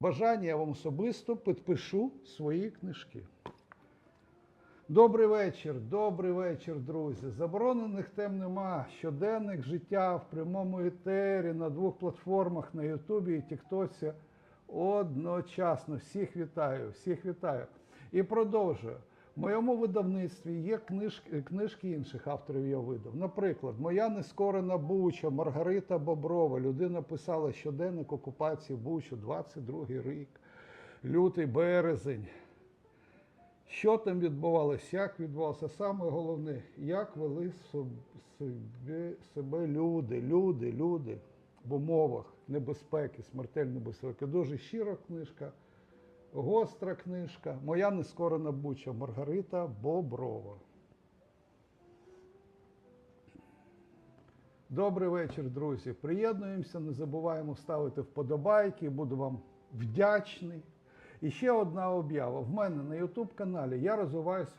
бажання я вам особисто підпишу свої книжки. Добрий вечір, добрий вечір, друзі. Заборонених тем нема. Щоденник життя в прямому етері на двох платформах на Ютубі і Тіктоці одночасно. Всіх вітаю, всіх вітаю. І продовжую. В моєму видавництві є книжки, книжки інших авторів я видав. Наприклад, моя нескорена Буча, Маргарита Боброва. Людина писала щоденник окупації Бучу, 22-й рік, лютий березень. Що там відбувалося, як відбувалося? Саме головне, як вели собі, себе люди, люди, люди в умовах небезпеки, смертельної небезпеки. Дуже щира книжка, гостра книжка. Моя нескорена буча Маргарита Боброва. Добрий вечір, друзі. Приєднуємося, не забуваємо ставити вподобайки, буду вам вдячний. І ще одна об'ява. В мене на YouTube каналі я розвиваю свою.